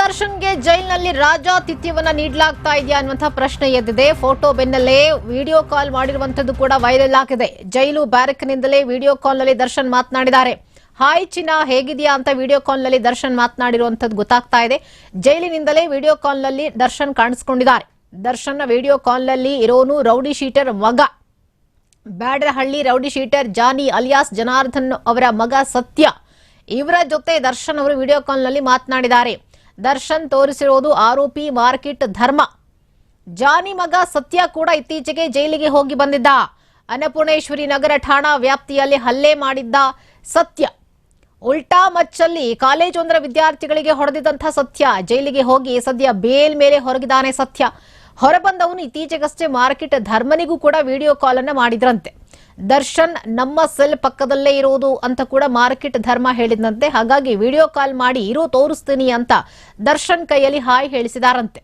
ದರ್ಶನ್ಗೆ ಜೈಲಿನಲ್ಲಿ ರಾಜಾತಿಥ್ಯವನ್ನ ನೀಡಲಾಗ್ತಾ ಇದೆಯಾ ಅನ್ನುವಂತಹ ಪ್ರಶ್ನೆ ಎದ್ದಿದೆ. ಫೋಟೋ ಬೆನ್ನಲ್ಲೇ ವಿಡಿಯೋ ಕಾಲ್ ಮಾಡಿರುವಂತದ್ದು ಕೂಡ ವೈರಲ್ ಆಗಿದೆ. ಜೈಲು ಬ್ಯಾರಕ್ನಿಂದಲೇ ವಿಡಿಯೋ ಕಾಲ್ನಲ್ಲಿ ದರ್ಶನ್ ಮಾತನಾಡಿದ್ದಾರೆ. ಹಾಯ್ ಚಿನ್ನ, ಹೇಗಿದೆಯಾ ಅಂತ ವಿಡಿಯೋ ಕಾಲ್ನಲ್ಲಿ ದರ್ಶನ್ ಮಾತನಾಡಿರುವಂತದ್ದು ಗೊತ್ತಾಗ್ತಾ ಇದೆ. ಜೈಲಿನಿಂದಲೇ ವಿಡಿಯೋ ಕಾಲ್ನಲ್ಲಿ ದರ್ಶನ್ ಕಾಣಿಸ್ಕೊಂಡಿದ್ದಾರೆ. ದರ್ಶನ್ ವಿಡಿಯೋ ಕಾಲ್ನಲ್ಲಿ ಇರೋನು ರೌಡಿ ಶೀಟರ್ ಮಗ. Byadarahalli rowdy sheeter Johnny alias Janardhan ಅವರ ಮಗ ಸತ್ಯ. ಇವರ ಜೊತೆ ದರ್ಶನ್ ಅವರು ವಿಡಿಯೋ ಕಾಲ್ನಲ್ಲಿ ಮಾತನಾಡಿದ್ದಾರೆ. ದರ್ಶನ್ ತೋರಿಸಿರೋದು ಆರೋಪಿ ಮಾರ್ಕೆಟ್ ಧರ್ಮ. ಜಾನಿ ಮಗ ಸತ್ಯ ಕೂಡ ಇತ್ತೀಚೆಗೆ ಜೈಲಿಗೆ ಹೋಗಿ ಬಂದಿದ್ದ. ಅನ್ನಪೂರ್ಣೇಶ್ವರಿ ನಗರ ಠಾಣಾ ವ್ಯಾಪ್ತಿಯಲ್ಲಿ ಹಲ್ಲೆ ಮಾಡಿದ್ದ ಸತ್ಯ. ಉಲ್ಟಾ ಮಚ್ಚಲ್ಲಿ ಕಾಲೇಜೊಂದರ ವಿದ್ಯಾರ್ಥಿಗಳಿಗೆ ಹೊಡೆದಿದ್ದಂಥ ಸತ್ಯ. ಜೈಲಿಗೆ ಹೋಗಿ ಸದ್ಯ ಬೇಲ್ ಮೇಲೆ ಹೊರಗಿದ್ದಾನೆ ಸತ್ಯ. ಹೊರಬಂದವನು ಇತ್ತೀಚೆಗಷ್ಟೇ ಮಾರ್ಕೆಟ್ ಧರ್ಮನಿಗೂ ಕೂಡ ವಿಡಿಯೋ ಕಾಲ್ ಅನ್ನ ಮಾಡಿದ್ರಂತೆ. ದರ್ಶನ್ ನಮ್ಮ ಸೆಲ್ ಪಕ್ಕದಲ್ಲೇ ಇರೋದು ಅಂತ ಕೂಡ ಮಾರ್ಕೆಟ್ ಧರ್ಮ ಹೇಳಿದಂತೆ. ಹಾಗಾಗಿ ವಿಡಿಯೋ ಕಾಲ್ ಮಾಡಿ ಇರೋ ತೋರಿಸ್ತೀನಿ ಅಂತ ದರ್ಶನ್ ಕೈಯಲ್ಲಿ ಹಾಯ್ ಹೇಳಿಸಿದಾರಂತೆ.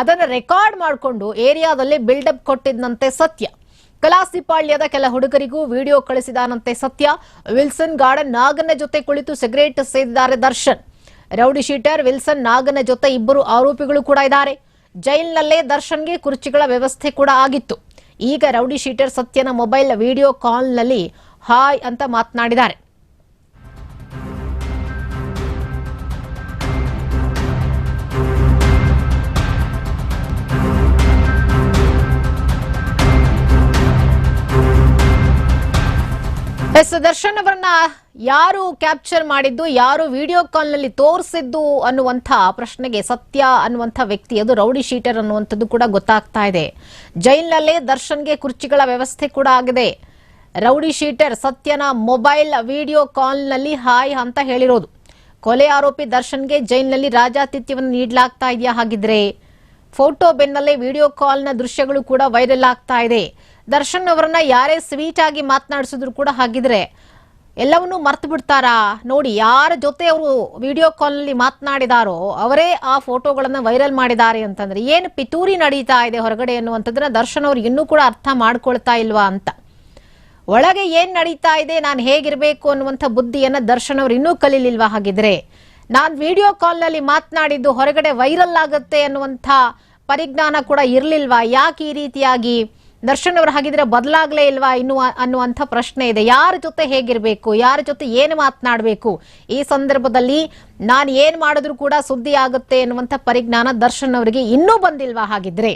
ಅದನ್ನು ರೆಕಾರ್ಡ್ ಮಾಡಿಕೊಂಡು ಏರಿಯಾದಲ್ಲಿ ಬಿಲ್ಡಪ್ ಕೊಟ್ಟಿದ್ದಂತೆ ಸತ್ಯ. ಕಲಾಸಿಪಾಳ್ಯದ ಕೆಲ ಹುಡುಗರಿಗೂ ವಿಡಿಯೋ ಕಳಿಸಿದಾನಂತೆ ಸತ್ಯ. ವಿಲ್ಸನ್ ಗಾರ್ಡನ್ ನಾಗನ ಜೊತೆ ಕುಳಿತು ಸಿಗರೇಟ್ ಸೇದಿದ್ದಾರೆ ದರ್ಶನ್. ರೌಡಿ ಶೀಟರ್, ವಿಲ್ಸನ್ ನಾಗನ ಜೊತೆ ಇಬ್ಬರು ಆರೋಪಿಗಳು ಕೂಡ ಇದ್ದಾರೆ. ಜೈಲಿನಲ್ಲೇ ದರ್ಶನ್ಗೆ ಕುರ್ಚಿಗಳ ವ್ಯವಸ್ಥೆ ಕೂಡ ಆಗಿತ್ತು. ಈಗ ರೌಡಿ ಶೀಟರ್ ಸತ್ಯನ ಮೊಬೈಲ್ ವಿಡಿಯೋ ಕಾಲ್ನಲ್ಲಿ ಹಾಯ್ ಅಂತ ಮಾತನಾಡಿದ್ದಾರೆ. ಎಸ್, ದರ್ಶನ್ ಅವರನ್ನ ಯಾರು ಕ್ಯಾಪ್ಚರ್ ಮಾಡಿದ್ದು, ಯಾರು ವಿಡಿಯೋ ಕಾಲ್ನಲ್ಲಿ ತೋರಿಸಿದ್ದು ಅನ್ನುವಂಥ ಪ್ರಶ್ನೆಗೆ ಸತ್ಯ ಅನ್ನುವಂಥ ವ್ಯಕ್ತಿ, ಅದು ರೌಡಿ ಶೀಟರ್ ಅನ್ನುವಂಥದ್ದು ಕೂಡ ಗೊತ್ತಾಗ್ತಾ ಇದೆ. ಜೈಲ್ನಲ್ಲೇ ದರ್ಶನ್ಗೆ ಕುರ್ಚಿಗಳ ವ್ಯವಸ್ಥೆ ಕೂಡ ಆಗಿದೆ. ರೌಡಿ ಶೀಟರ್ ಸತ್ಯನ ಮೊಬೈಲ್ ವಿಡಿಯೋ ಕಾಲ್ನಲ್ಲಿ ಹಾಯ್ ಅಂತ ಹೇಳಿರೋದು. ಕೊಲೆ ಆರೋಪಿ ದರ್ಶನ್ಗೆ ಜೈಲ್ನಲ್ಲಿ ರಾಜಾತಿಥ್ಯವನ್ನು ನೀಡಲಾಗ್ತಾ ಇದೆಯಾ? ಹಾಗಿದ್ರೆ ಫೋಟೋ ಬೆನ್ನಲ್ಲೇ ವಿಡಿಯೋ ಕಾಲ್ನ ದೃಶ್ಯಗಳು ಕೂಡ ವೈರಲ್ ಆಗ್ತಾ ಇದೆ. ದರ್ಶನ್ ಅವರನ್ನ ಯಾರೇ ಸ್ವೀಟ್ ಆಗಿ ಮಾತನಾಡಿಸಿದ್ರು ಕೂಡ ಹಾಗಿದ್ರೆ ಎಲ್ಲವನ್ನೂ ಮರ್ತು ಬಿಡ್ತಾರಾ? ನೋಡಿ, ಯಾರ ಜೊತೆ ಅವರು ವಿಡಿಯೋ ಕಾಲ್ನಲ್ಲಿ ಮಾತನಾಡಿದಾರೋ, ಅವರೇ ಆ ಫೋಟೋಗಳನ್ನು ವೈರಲ್ ಮಾಡಿದ್ದಾರೆ ಅಂತಂದ್ರೆ, ಏನು ಪಿತೂರಿ ನಡೀತಾ ಇದೆ ಹೊರಗಡೆ ಅನ್ನುವಂಥದ್ದನ್ನ ದರ್ಶನ್ ಅವರು ಇನ್ನೂ ಕೂಡ ಅರ್ಥ ಮಾಡ್ಕೊಳ್ತಾ ಇಲ್ವಾ ಅಂತ. ಒಳಗೆ ಏನ್ ನಡೀತಾ ಇದೆ, ನಾನು ಹೇಗಿರಬೇಕು ಅನ್ನುವಂಥ ಬುದ್ಧಿಯನ್ನ ದರ್ಶನ್ ಅವರು ಇನ್ನೂ ಕಲೀಲಿಲ್ವಾ ಹಾಗಿದ್ರೆ? ನಾನು ವಿಡಿಯೋ ಕಾಲ್ನಲ್ಲಿ ಮಾತನಾಡಿದ್ದು ಹೊರಗಡೆ ವೈರಲ್ ಆಗುತ್ತೆ ಅನ್ನುವಂಥ ಪರಿಜ್ಞಾನ ಕೂಡ ಇರ್ಲಿಲ್ವಾ? ಯಾಕೆ ಈ ರೀತಿಯಾಗಿ? ದರ್ಶನ್ ಅವರು ಹಾಗಿದ್ರೆ ಬದಲಾಗ್ಲೇ ಇಲ್ವಾ ಇನ್ನು ಅನ್ನುವಂಥ ಪ್ರಶ್ನೆ ಇದೆ. ಯಾರ ಜೊತೆ ಹೇಗಿರ್ಬೇಕು, ಯಾರ ಜೊತೆ ಏನು ಮಾತನಾಡಬೇಕು? ಈ ಸಂದರ್ಭದಲ್ಲಿ ನಾನು ಏನ್ ಮಾಡಿದ್ರು ಕೂಡ ಸುದ್ದಿ ಆಗುತ್ತೆ ಅನ್ನುವಂಥ ಪರಿಜ್ಞಾನ ದರ್ಶನ್ ಅವರಿಗೆ ಇನ್ನೂ ಬಂದಿಲ್ವಾ ಹಾಗಿದ್ರೆ?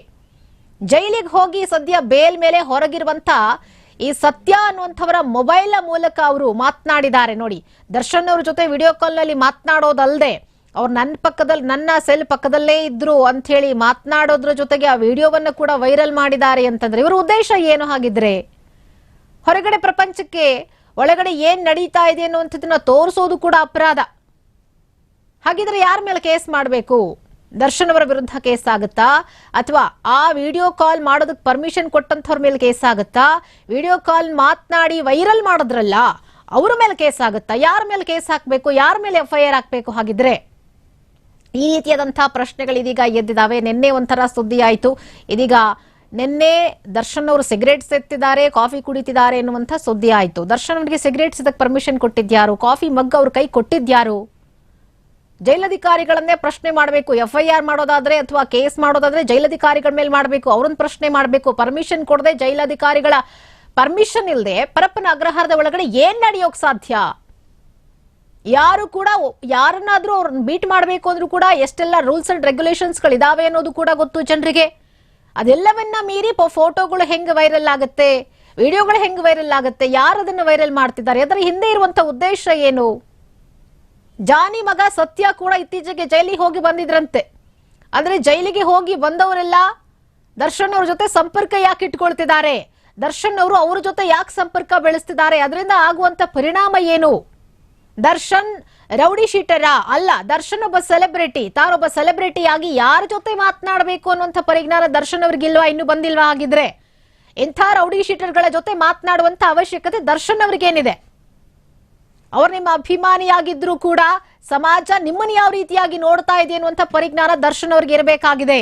ಜೈಲಿಗೆ ಹೋಗಿ ಸದ್ಯ ಬೇಲ್ ಮೇಲೆ ಹೊರಗಿರುವಂತ ಈ ಸತ್ಯ ಅನ್ನುವಂಥವರ ಮೊಬೈಲ್ ಮೂಲಕ ಅವರು ಮಾತನಾಡಿದ್ದಾರೆ ನೋಡಿ. ದರ್ಶನ್ ಅವ್ರ ಜೊತೆ ವಿಡಿಯೋ ಕಾಲ್ನಲ್ಲಿ ಮಾತನಾಡೋದಲ್ಲದೆ ಅವ್ರು ನನ್ನ ಪಕ್ಕದಲ್ಲಿ ನನ್ನ ಸೆಲ್ ಪಕ್ಕದಲ್ಲೇ ಇದ್ರು ಅಂತ ಹೇಳಿ ಮಾತನಾಡೋದ್ರ ಜೊತೆಗೆ ಆ ವಿಡಿಯೋವನ್ನು ಕೂಡ ವೈರಲ್ ಮಾಡಿದ್ದಾರೆ ಅಂತಂದ್ರೆ ಇವರ ಉದ್ದೇಶ ಏನು ಹಾಗಿದ್ರೆ? ಹೊರಗಡೆ ಪ್ರಪಂಚಕ್ಕೆ ಒಳಗಡೆ ಏನ್ ನಡೀತಾ ಇದೆ ಅನ್ನುವಂಥದ್ದನ್ನ ತೋರಿಸೋದು ಕೂಡ ಅಪರಾಧ. ಹಾಗಿದ್ರೆ ಯಾರ ಮೇಲೆ ಕೇಸ್ ಮಾಡಬೇಕು? ದರ್ಶನ್ ಅವರ ವಿರುದ್ಧ ಕೇಸ್ ಆಗುತ್ತಾ? ಅಥವಾ ಆ ವಿಡಿಯೋ ಕಾಲ್ ಮಾಡೋದಕ್ಕೆ ಪರ್ಮಿಷನ್ ಕೊಟ್ಟಂತವ್ರ ಮೇಲೆ ಕೇಸ್ ಆಗುತ್ತಾ? ವಿಡಿಯೋ ಕಾಲ್ ಮಾತನಾಡಿ ವೈರಲ್ ಮಾಡೋದ್ರಲ್ಲ, ಅವ್ರ ಮೇಲೆ ಕೇಸ್ ಆಗುತ್ತಾ? ಯಾರ ಮೇಲೆ ಕೇಸ್ ಹಾಕಬೇಕು? ಯಾರ ಮೇಲೆ ಎಫ್ ಐ ಆರ್ ಹಾಕಬೇಕು? ಹಾಗಿದ್ರೆ ಈ ರೀತಿಯಾದಂತಹ ಪ್ರಶ್ನೆಗಳು ಇದೀಗ ಎದ್ದಿದ್ದಾವೆ. ನಿನ್ನೆ ಒಂಥರ ಸುದ್ದಿ ಆಯಿತು ಇದೀಗ ನಿನ್ನೆ ದರ್ಶನ್ ಅವರು ಸಿಗರೇಟ್ ಎತ್ತಿದ್ದಾರೆ, ಕಾಫಿ ಕುಡಿತಿದ್ದಾರೆ ಎನ್ನುವಂಥ ಸುದ್ದಿ ಆಯಿತು ದರ್ಶನ್ ಅವರಿಗೆ ಸಿಗರೇಟ್ ಸಿದಕ್ ಪರ್ಮಿಷನ್ ಕೊಟ್ಟಿದ್ಯಾರು? ಕಾಫಿ ಮಗ್ ಅವ್ರ ಕೈ ಕೊಟ್ಟಿದ್ಯಾರು? ಜೈಲಧಿಕಾರಿಗಳನ್ನೇ ಪ್ರಶ್ನೆ ಮಾಡಬೇಕು. ಎಫ್ಐಆರ್ ಮಾಡೋದಾದ್ರೆ ಅಥವಾ ಕೇಸ್ ಮಾಡೋದಾದ್ರೆ ಜೈಲಧಿಕಾರಿಗಳ ಮೇಲೆ ಮಾಡಬೇಕು. ಅವ್ರನ್ನ ಪ್ರಶ್ನೆ ಮಾಡಬೇಕು. ಪರ್ಮಿಷನ್ ಕೊಡದೆ ಜೈಲಧಿಕಾರಿಗಳ ಪರ್ಮಿಷನ್ ಇಲ್ಲದೆ ಪರಪ್ಪನ ಅಗ್ರಹಾರದ ಒಳಗಡೆ ಏನ್ ನಡೆಯೋಕ್ ಸಾಧ್ಯ? ಯಾರು ಕೂಡ ಯಾರನ್ನಾದ್ರೂ ಅವ್ರನ್ನ ಬೀಟ್ ಮಾಡಬೇಕು ಅಂದ್ರೂ ಕೂಡ ಎಷ್ಟೆಲ್ಲ ರೂಲ್ಸ್ ಅಂಡ್ ರೆಗ್ಯುಲೇಷನ್ಸ್ ಇದಾವೆ ಅನ್ನೋದು ಕೂಡ ಗೊತ್ತು ಜನರಿಗೆ. ಅದೆಲ್ಲವನ್ನ ಮೀರಿ ಫೋಟೋಗಳು ಹೆಂಗ್ ವೈರಲ್ ಆಗುತ್ತೆ ವಿಡಿಯೋಗಳು ಹೆಂಗ್ ವೈರಲ್ ಆಗುತ್ತೆ, ಯಾರು ಅದನ್ನ ವೈರಲ್ ಮಾಡ್ತಿದ್ದಾರೆ, ಅದರ ಹಿಂದೆ ಇರುವಂತ ಉದ್ದೇಶ ಏನು? ಜಾನಿ ಮಗ ಸತ್ಯ ಕೂಡ ಇತ್ತೀಚೆಗೆ ಜೈಲಿಗೆ ಹೋಗಿ ಬಂದಿದ್ರಂತೆ. ಅಂದ್ರೆ ಜೈಲಿಗೆ ಹೋಗಿ ಬಂದವರೆಲ್ಲ ದರ್ಶನ್ ಅವ್ರ ಜೊತೆ ಸಂಪರ್ಕ ಯಾಕೆ ಇಟ್ಕೊಳ್ತಿದ್ದಾರೆ? ದರ್ಶನ್ ಅವರು ಅವ್ರ ಜೊತೆ ಯಾಕೆ ಸಂಪರ್ಕ ಬೆಳೆಸ್ತಿದ್ದಾರೆ? ಅದರಿಂದ ಆಗುವಂತ ಪರಿಣಾಮ ಏನು? ದರ್ಶನ್ ರೌಡಿ ಶೀಟರ ಅಲ್ಲ, ದರ್ಶನ್ ಒಬ್ಬ ಸೆಲೆಬ್ರಿಟಿ ತಾನೊಬ್ಬ ಸೆಲೆಬ್ರಿಟಿ ಆಗಿ ಯಾರ ಜೊತೆ ಮಾತನಾಡಬೇಕು ಅನ್ನುವಂಥ ಪರಿಜ್ಞಾನ ದರ್ಶನ್ ಅವ್ರಿಗಿಲ್ವಾ ಇನ್ನು ಬಂದಿಲ್ವಾ ಆಗಿದ್ರೆ ಇಂಥ ರೌಡಿ ಶೀಟರ್ಗಳ ಜೊತೆ ಮಾತನಾಡುವಂತ ಅವಶ್ಯಕತೆ ದರ್ಶನ್ ಅವ್ರಿಗೇನಿದೆ ಅವ್ರು ನಿಮ್ಮ ಅಭಿಮಾನಿಯಾಗಿದ್ರು ಕೂಡ ಸಮಾಜ ನಿಮ್ಮನ್ನು ಯಾವ ರೀತಿಯಾಗಿ ನೋಡ್ತಾ ಇದೆ ಅನ್ನುವಂಥ ಪರಿಜ್ಞಾನ ದರ್ಶನ್ ಅವ್ರಿಗೆ ಇರಬೇಕಾಗಿದೆ.